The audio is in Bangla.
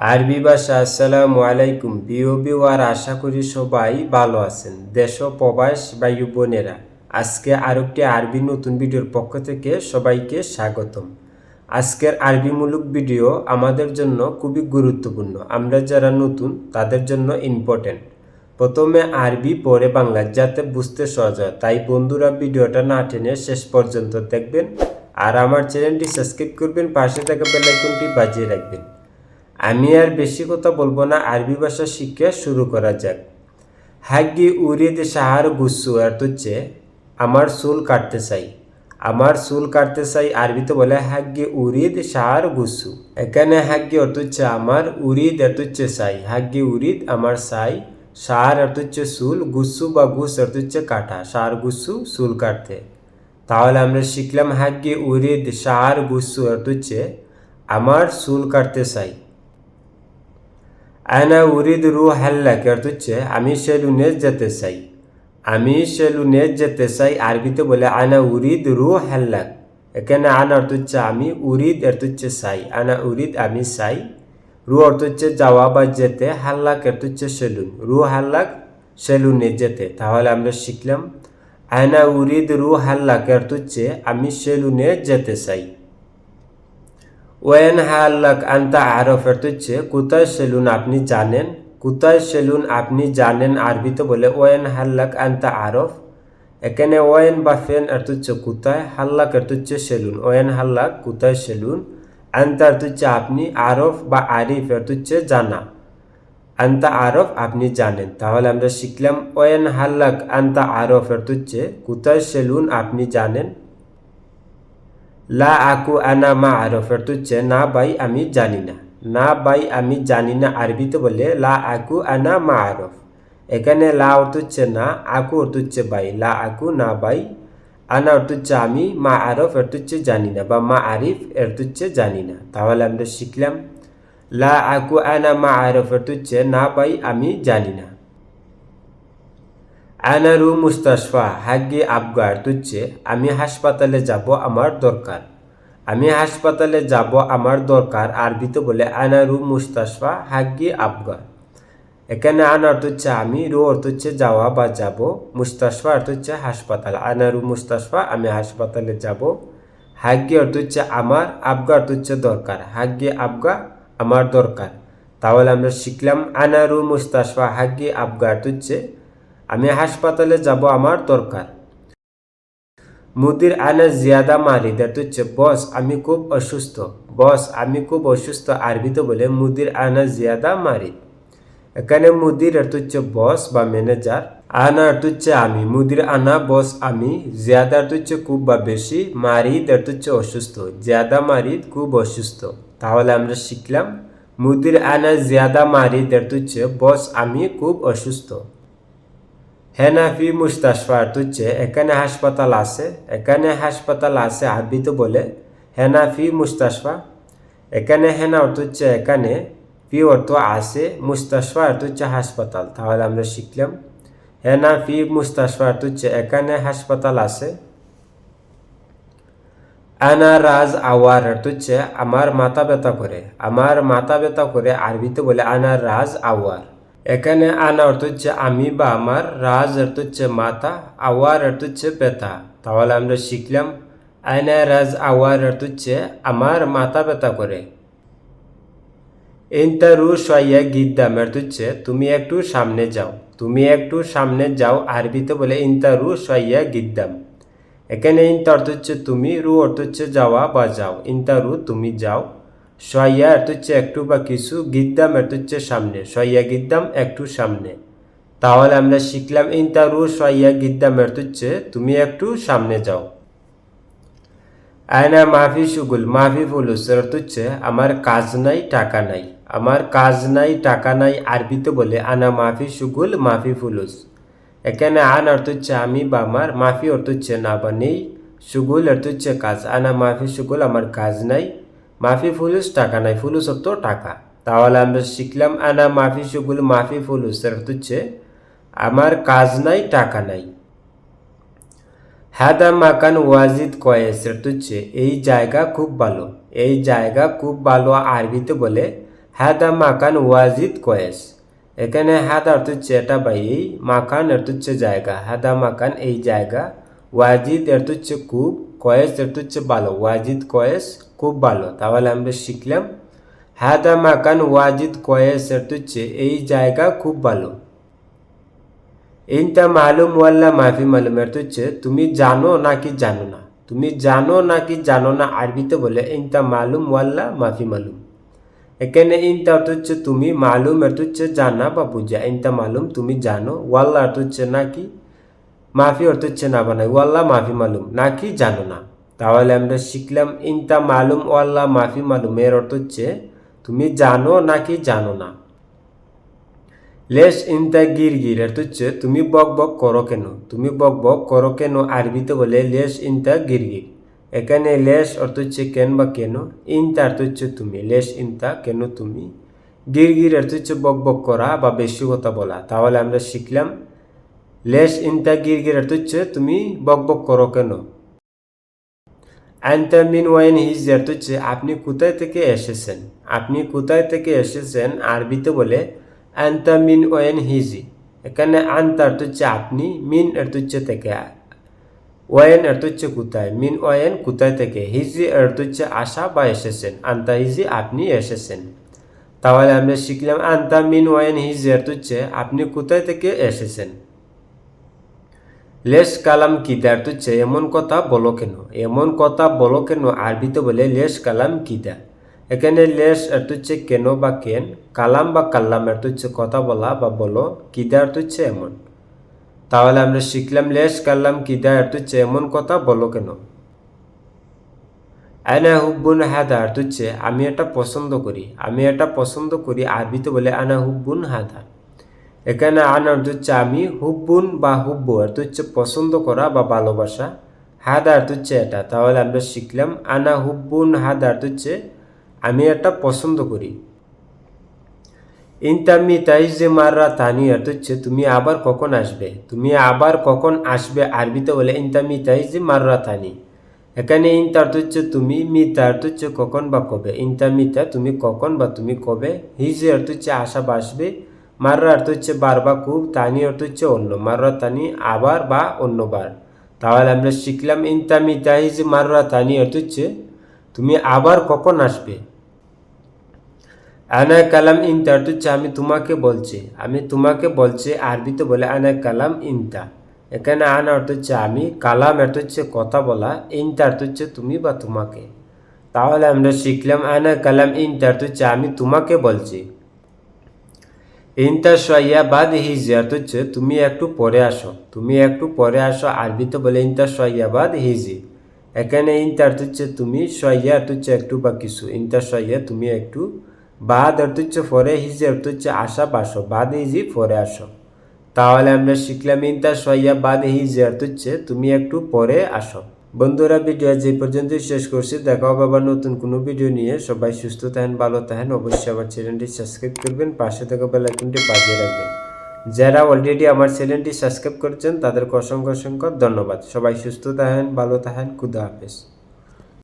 আরবি ভাষা, আসসালামু আলাইকুম। প্রিয় বিওয়ার আশা করি সবাই ভালো আছেন। দেশ প্রবাস ও বোনেরা, আজকে আরেকটি আরবি নতুন ভিডিওর পক্ষ থেকে সবাইকে স্বাগতম। আজকের আরবিমূলক ভিডিও আমাদের জন্য খুবই গুরুত্বপূর্ণ। আমরা যারা নতুন, তাদের জন্য ইম্পর্টেন্ট প্রথমে আরবি, পরে বাংলা, যাতে বুঝতে সহজ হয়। তাই বন্ধুরা, ভিডিওটা না টেনে শেষ পর্যন্ত দেখবেন। আর আমার চ্যানেলটি সাবস্ক্রাইব করবেন, পাশে থাকা বেলাইকনটি বাজিয়ে রাখবেন। আমি আর বেশি কথা বলব না, আরবি ভাষা শিক্ষা শুরু করা যাক। হাগি উরিদ সাহার গুসু আর হচ্ছে আমার চুল কাটতে চাই। আমার চুল কাটতে চাই আরবিতে বলে হাগি উরিদ সাহার গুসু। এখানে হাগি অর্থ হচ্ছে আমার উরিদ অর্থ হচ্ছে চাই হাগি উরিদ আমার সাই সার অর্থ হচ্ছে চুল, গুসু বা গুস অর্থ হচ্ছে কাটা সার গুসু চুল কাটতে। তাহলে আমরা শিখলাম হাগি উরিদ সার গুসু অর্থ হচ্ছে, আমার চুল কাটতে চাই। আয়না উরিদ রু হাল্লাকে অর্থ হচ্ছে আমি সেলুনে যেতে চাই আমি সেলুনে যেতে চাই আরবিতে বলে আয়না উরিদ রু হাল্লাক এখানে আনা অর্থ হচ্ছে আমি উরিদ অর্থ হচ্ছে চাই আনা উরিদ আমি চাই রু অর্থ হচ্ছে যাওয়া বা যেতে হাল্লাক অর্থ হচ্ছে সেলুন রু হাল্লাক সেলুনে যেতে তাহলে আমরা শিখলাম আয়না উরিদ রু হাল্লাক অর্থ হচ্ছে আমি সেলুনে যেতে চাই ওয়েন হাল্লাক আন্তা আরফ অর্থ হচ্ছে কোথায় সেলুন আপনি জানেন কোথায় সেলুন আপনি জানেন আরবিতে বলে ওয়েন হাল্লাক আন্তা আরফ। এখানে ওয়েন বা ফেন অর্থ হচ্ছে কোথায় হাল্লাক অর্থ হচ্ছে সেলুন, ওয়েন হাল্লাক কোথায় সেলুন, আন্তা অর্থ হচ্ছে আপনি আরফ বা আরিফ অর্থ হচ্ছে জানা। আন্তা আরফ আপনি জানেন। তাহলে আমরা শিখলাম ওয়েন হাল্লাক আন্তা আরফ অর্থ হচ্ছে কোথায় সেলুন আপনি জানেন লা আকু আনা মা আরফ অর্থ হচ্ছে না ভাই আমি জানি না। না ভাই আমি জানি না আরবিতে বলে লা আকু আনা মা আরফ। এখানে লা অর্থ হচ্ছে না, আকু অর্থ হচ্ছে ভাই। লা আকু না ভাই, আনা অর্থ হচ্ছে আমি, মা আরফ অর্থ হচ্ছে জানি না বা মা আরিফ অর্থ হচ্ছে জানি না। তাহলে আমরা শিখলাম, লা আকু আনা মা আরফ অর্থ হচ্ছে না ভাই আমি জানি না। আনারু মুস্তাশফা হাগি আবগার তুচ্ছে, আমি হাসপাতালে যাব আমার দরকার। আমি হাসপাতালে যাব আমার দরকার আরবিতে বলে আনারু মুস্তাশফা হাগি আবগার এখানে আন অর্থ হচ্ছে আমি রু অর্থ হচ্ছে যাওয়া বা যাব মুস্তাশফা অর্থ হচ্ছে হাসপাতাল। আনারু মুস্তাশফা, আমি হাসপাতালে যাব হাগ্যি অর্থ হচ্ছে আমার আবগা অর্থ হচ্ছে দরকার। হাগ্যি আবগা আমার দরকার। তাহলে আমরা শিখলাম আনারু মুস্তাশফা হাগ্যি আবগা অর্থ হচ্ছে আমি হাসপাতালে যাব, আমার দরকার। মুদির আনা জিয়াদা মারি দ্যাট হচ্ছে বস, আমি খুব অসুস্থ। বস, আমি খুব অসুস্থ আরবিতে বলে মুদির আনা জিয়াদা মারি এখানে মুদির হচ্ছে, বস বা ম্যানেজার। আনা হচ্ছে, আমি। মুদির আনা, বস, আমি। জিয়াদা হচ্ছে, খুব বা বেশি। মারিদ হচ্ছে, অসুস্থ। জিয়াদা মারিদ, খুব অসুস্থ। তাহলে আমরা শিখলাম, মুদির আনা জিয়াদা মারিদ হচ্ছে, বস, আমি খুব অসুস্থ। হেনাফি মুস্তাশফা অর্থ হচ্ছে, এখানে হাসপাতাল আছে, এখানে হাসপাতাল আছে আরবিতে বলে হেনাফি মুস্তাশফা, এখানে হেনা অর্থ হচ্ছে এখানে, ফি অর্থ আছে, মুস্তাশফা অর্থ হচ্ছে হাসপাতাল, তাহলে আমরা শিখলাম। হেনা ফি মুস্তাশফা অর্থ হচ্ছে, এখানে হাসপাতাল আছে। আনা রাজ আওয়ার অর্থ হচ্ছে, আমার মাথা ব্যথা করে, আমার মাথা ব্যথা করে আরবিতে বলে, আনা রাজ আওয়ার। এখানে আনা অর্থ হচ্ছে আমি বা আমার, রাজ অর্থ হচ্ছে মাথা আওয়ার অর্থ হচ্ছে ব্যথা তাহলে আমরা শিখলাম আয়না রাজ আওয়ার অর্থ হচ্ছে আমার মাথা ব্যথা করে। ইন্টারু সইয়া গিদ্দাম অর্থ হচ্ছে, তুমি একটু সামনে যাও। তুমি একটু সামনে যাও আরবিতে বলে ইন্টারু সইয়া গিদ্দাম এখানে ইন্তা অর্থ হচ্ছে তুমি, রু অর্থ হচ্ছে যাওয়া বা যাও। ইন্টারু তুমি যাও। সয়া অর্থ হচ্ছে একটু বা কিছু, গিদ্দাম অর্থ হচ্ছে সামনে সয়া গিদ্দাম একটু সামনে। তাহলে আমরা শিখলাম ইন্তারু সয়া গিদ্দাম অর্থ হচ্ছে তুমি একটু সামনে যাও। আয়না মাফি সুগুল মাফি ফুলুস অর্থ হচ্ছে আমার কাজ নাই, টাকা নাই। আমার কাজ নাই, টাকা নাই, আরবিতে বলে আনা মাফি সুগুল মাফি ফুলুস এখানে আন অর্থ হচ্ছে আমি বা আমার মাফি অর্থ হচ্ছে না বা নেই। সুগুল অর্থ হচ্ছে কাজ, আনা মাফি সুগুল, আমার কাজ নাই। মাফি ফুলুস, টাকা নাই ফুলুস, অর্থ টাকা। তাহলে আমরা শিখলাম, আনা মাফি সুগুল মাফি ফুলুস অর্থ হচ্ছে, আমার কাজ নাই, টাকা নাই। হাদা মাকান ওয়াজিদ কয়েস অর্থ হচ্ছে, এই জায়গা খুব ভালো। এই জায়গা খুব ভালো আরবিতে বলে, হাদা মাকান ওয়াজিদ কয়েস। এখানে হাদা অর্থ হচ্ছে, এটা বা এই মাকান অর্থ হচ্ছে জায়গা। হাদা মাকান, এই জায়গা। ওয়াজিদ অর্থ হচ্ছে, খুব। কয়েস অর্থ হচ্ছে ভালো, ওয়াজিদ কয়েস খুব ভালো। তাহলে আমরা শিখলাম, হাদা মাকান ওয়াজিদ কয়েস অর্থ হচ্ছে এই জায়গা খুব ভালো। ইনতা মালুম ওয়াল্লা মাফি মালুম অর্থ হচ্ছে তুমি জানো নাকি জানো না? তুমি জানো নাকি জানো না? আরবিতে বলে, ইনতা মালুম ওয়াল্লা মাফি মালুম। এখানে ইনতা অর্থ হচ্ছে তুমি, মালুম অর্থ হচ্ছে জানা বা বুঝা। ইনতা মালুম তুমি জানো, ওয়াল্লা অর্থ হচ্ছে নাকি মাফি অর্থ হচ্ছে না বানাই। ওয়াল্লা মাফি মালুম। নাকি জানো না। তাহলে আমরা শিখলাম ইনতা মালুম ওয়াল্লা মাফি মালুম। এর অর্থ হচ্ছে, তুমি জানো নাকি জানো না। লেশ ইনতা গির গির। অর্থ হচ্ছে, তুমি বক বক করো কেন? তুমি বক বক করো কেন? আরবিতে বলে লেশ ইনতা গির গির। এখানে লেশ অর্থ হচ্ছে কেন বা কেন? ইনতা অর্থ হচ্ছে তুমি। লেশ ইনতা কেন তুমি? গির গির অর্থ হচ্ছে বক বক করা বা বেশি কথা বলা। তাহলে আমরা শিখলাম লেশ গির গির অর্থ হচ্ছে তুমি বক বক করো কেন? আনতা মিন ওয়াইন হিজ অর্থ হচ্ছে আপনি কোথায় থেকে এসেছেন? আপনি কোথায় থেকে এসেছেন আরবিতে বলে আনতা মিন ওয়েন হিজি। এখানে আনতা অর্থ হচ্ছে আপনি, মিন অর্থ হচ্ছে থেকে। ওয়েন অর্থ তুচ্ছে কোথায়? মিন ওয়েন কোথায় থেকে? হিজি অর্থ তুচ্ছে আসা বা এসেছেন? আন্তা হিজি আপনি এসেছেন। তাহলে আমরা শিখলাম আন্তা মিন ওয়েন হিজি অর্থ হচ্ছে আপনি কোথায় থেকে এসেছেন? লেশ কালাম কিদা অর্থ হচ্ছে এমন কথা বলো কেন? এমন কথা বলো কেন? আরবিতে বলে লেশ কালাম কিদা এখানে লেশ অর্থ হচ্ছে কেন বা কেন? কালাম বা কাল্লাম অর্থ হচ্ছে কথা বলা বা বলো কিদা অর্থ হচ্ছে এমন? তাহলে আমরা শিখলাম লেশ কাল্লাম কিদা অর্থ হচ্ছে এমন কথা বলো কেন? আনা হুব্বুন হাদা অর্থ হচ্ছে আমি এটা পছন্দ করি। আমি এটা পছন্দ করি আরবিতে বলে আনা হুব্বুন হাদা। এখানে আনা অর্থ হচ্ছে আমি হুব্বুন বা হুব্বু অর্থ হচ্ছে পছন্দ করা বা ভালোবাসা। হাদা অর্থ হচ্ছে এটা, তাহলে আমরা শিখলাম, আনা হুব্বুন হাদা অর্থ হচ্ছে আমি এটা পছন্দ করি। ইনতামি তাইজে মাররা তানি অর্থ হচ্ছে তুমি আবার কখন আসবে? তুমি আবার কখন আসবে? আরবিতে বলে ইনতামি তাইজে মাররা তানি। এখানে ইনতা অর্থ হচ্ছে তুমি মিতা অর্থ হচ্ছে কখন বা কবে? ইনতা মিতা তুমি কখন বা তুমি কবে? হিজে অর্থ হচ্ছে আসা বা আসবে মাররা অর্থ হচ্ছে বার বা খুব তানি অর্থ হচ্ছে অন্য। মাররা, তানি আবার বা অন্যবার তাহলে আমরা শিখলাম ইনতা মিতা হিজে মাররা, তানি অর্থ হচ্ছে তুমি আবার কখন আসবে। আনা কালাম ইনতা অর্থ হচ্ছে আমি তোমাকে বলছি। আমি তোমাকে বলছি আরবিতে বলে আনা কালাম ইনতা। এখানে আনা অর্থ হচ্ছে আমি, কালাম অর্থ হচ্ছে কথা বলা, ইনতা অর্থ হচ্ছে তুমি বা তোমাকে। তাহলে আমরা শিখলাম আনা কালাম ইনতা অর্থ হচ্ছে আমি তোমাকে বলছি। ইনতা সয়া বাদ হিজি অর্থ হচ্ছে, তুমি একটু পরে আসো। তুমি একটু পরে আসো আরবিতে বলে ইনতা সয়া বাদ হিজি এখানে ইনতা অর্থ হচ্ছে, তুমি সয়া হচ্ছে একটু বা কিছু। ইনতা সয়া তুমি একটু বাদ হচ্ছে পরে হিজি হচ্ছে, আসা বাসো বাদ হিজি পরে আসো। তাহলে আমরা শিখলাম ইনতা সয়া বাদ হিজি হচ্ছে, তুমি একটু পরে আসো। বন্ধুরা ভিডিও যে পর্যন্তই শেষ করছি। দেখা হবে আবার নতুন কোনো ভিডিও নিয়ে। সবাই সুস্থ থাকেন, ভালো থাকেন। অবশ্যই আমার চ্যানেলটি সাবস্ক্রাইব করবেন। পাশে থাকা বেল আইকনটি বাজিয়ে রাখবেন। যারা অলরেডি আমার চ্যানেলটি সাবস্ক্রাইব করেছেন, তাদেরকে অসংখ্য অসংখ্য ধন্যবাদ। সবাই সুস্থ থাকেন, ভালো থাকেন। খুদা হাফেজ।